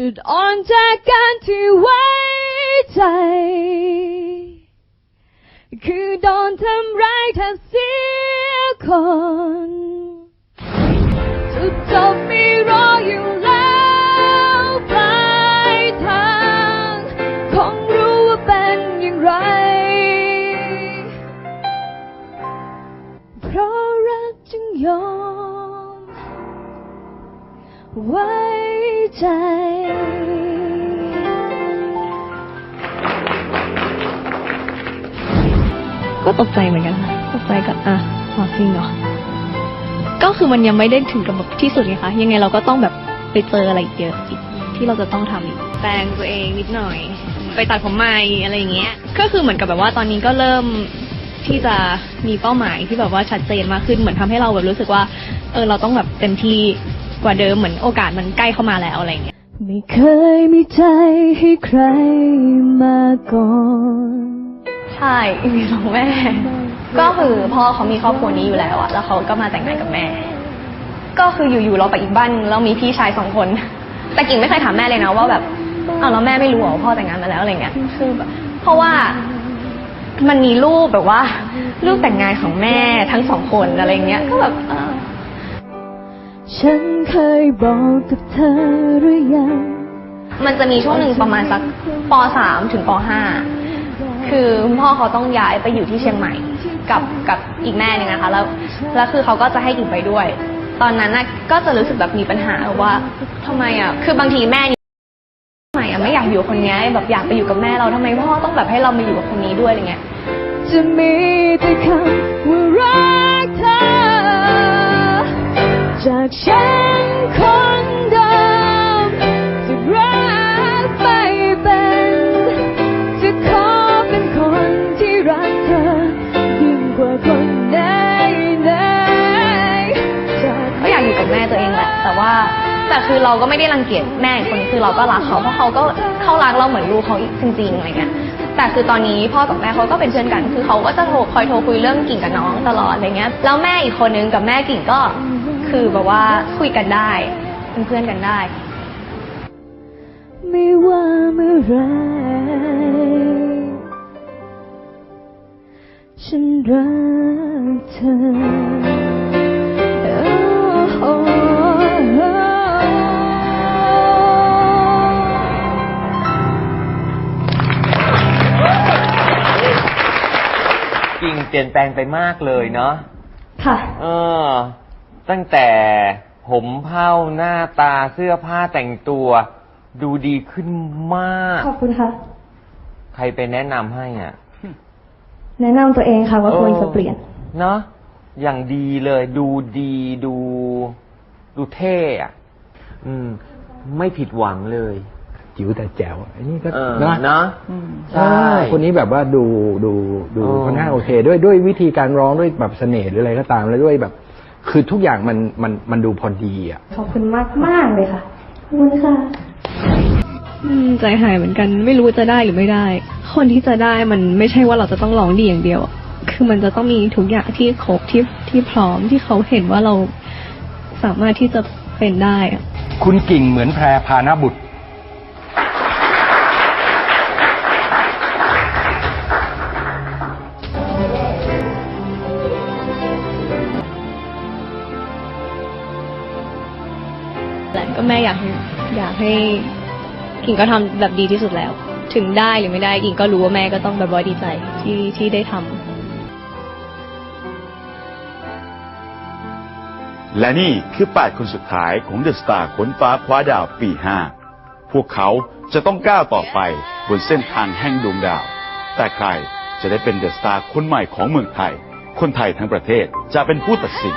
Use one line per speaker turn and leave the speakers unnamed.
จุดอ่อนจากการที่ไว้ใจ คือโดนทำร้ายแทบเสียคนจุดจบไม่รออยู่แล้วปลายทางคงรู้ว่าเป็นอย่างไร เพราะรักจึงยอมไว้ใจ
ก็ตกใจเหมือนกันค่ะตกใจกับอะหอจริงเหรอก็คือมันยังไม่ได้ถึงกับแบบที่สุดไงคะยังไงเราก็ต้องแบบไปเจออะไรอีกเยอะอีกที่เราจะต้องทำอีกแปลงตัวเองนิดหน่อย ไปตัดผมใหม่อะไรอย่างเงี้ย ก็คือเหมือนกับแบบว่าตอนนี้ก็เริ่มที่จะมีเป้าหมายที่แบบว่าชัดเจนมากขึ้นเหมือนทำให้เราแบบรู้สึกว่า เออเราต้องแบบเต็มที่กว่าเดิมเหมือนโอกาสมันใกล้เข้ามาแล้วอะไรอย่างเงี้ย
ไม่เคยมีใจให้ใครมาก่อน
ใช่มีสองแม่ ก็คือพ่อเขามีครอบครัวนี้อยู่แล้วอะแล้วเขาก็มาแต่งงานกับแม่ ก็คืออยู่ๆเราไปอีกบ้านนึงแล้วมีพี่ชายสองคน แต่กิ่งไม่เคยถามแม่เลยนะว่าแบบอ้าวแล้วแม่ไม่รู้เหรอว่าพ่อแต่งงานมาแล้วอะไรเงี้ยคือแบบเพราะว่ามันมีรูปแบบว่ารูปแต่งงานของแม่ทั้งสองคนอะไรเงี้ยก็แบบเออ
ฉันเคยบอกกับเธอหรือยัง
มันจะมีช่วงหนึ่งประมาณสักปสามถึงปห้า คือคุณพ่อเขาต้องย้ายไปอยู่ที่เชียงใหม่กับกับอีกแม่หนึ่งนะคะแล้วแล้วคือเขาก็จะให้กิ่งไปด้วย ตอนนั้นน่ะก็จะรู้สึกแบบมีปัญหาว่าทำไมอะคือบางทีแม่นี่ทำไมอะไม่อยากอยู่คนนี้แบบอยากไปอยู่กับแม่เราทำไมพ่อต้องแบบให้เรามาอยู่กับคนนี้ด้วยอะไรเงี้ย
จะมีแต่คำว่ารักเธอจากฉัน ว่า
แต่คือเราก็ไม่ได้รังเกียจแม่อีกคนคือเราก็รักเขาเพราะเขาก็เขารักเราเหมือนลูกเขาจริงๆอะไรเงี้ยแต่คือตอนนี้พ่อกับแม่เขาก็เป็นเพื่อนกัน คือเขาก็จะโทรคอยโทรคุยเรื่องกิ่งกับน้องตลอดอะไรเงี้ยแล้วแม่อีกคนนึงกับแม่กิ่งก็คือแบบว่าคุยกันได้เป็นเพื่อนกันได้
ไม่ว่าเมื่อไรฉันรักเธอ
เปลี่ยนแปลงไปมากเลยเนาะ
ค่ะ
เออ ตั้งแต่ผมเผ้าหน้าตาเสื้อผ้าแต่งตัว ดูดีขึ้นมาก
ขอบคุณค่ะ
ใครไปแนะนำให้อะ
แนะนำตัวเองค่ะว่าควรจะเปลี่ยน
เนาะอย่างดีเลย ดูดีดู ดูเท่อะอืม ไม่ผิดหวังเลย
จิ๋วแต่แจ๋วอันนี้ก็
เออ
นะ
เนาะ
ใช่ คนนี้แบบว่าดูดูดู
อ๋อ
ค่อนข้างโอเค ด้วยด้วยวิธีการร้องด้วยแบบเสน่ห์หรืออะไรก็ตามแล้วด้วยแบบ คือทุกอย่างมันมันมันดูพอดีอะ
ขอบคุณมากมากๆเลยค่ะ ขอบคุณค่ะ
อืมใจหายเหมือนกัน ไม่รู้จะได้หรือไม่ได้ คนที่จะได้มันไม่ใช่ว่าเราจะต้องร้องดีอย่างเดียวอะคือมันจะต้องมีทุกอย่างที่ครบที่ที่พร้อมที่เขาเห็นว่าเราสามารถที่จะเป็นได้อะ
คุณกิ่งเหมือนแพรพานาบุตร
แล้วก็แม่อยากให้อยากให้กิ่งก็ทำแบบดีที่สุดแล้ว ถึงได้หรือไม่ได้กิ่งก็รู้ว่าแม่ก็ต้องแบบว่าดีใจที่ที่ได้ทำ
และนี่คือ8คนสุดท้ายของเดอะสตาร์ค้นฟ้าคว้าดาวปี5พวกเขาจะต้องก้าวต่อไปบนเส้นทางแห่งดวงดาว แต่ใครจะได้เป็นเดอะสตาร์คนใหม่ของเมืองไทย คนไทยทั้งประเทศจะเป็นผู้ตัดสิน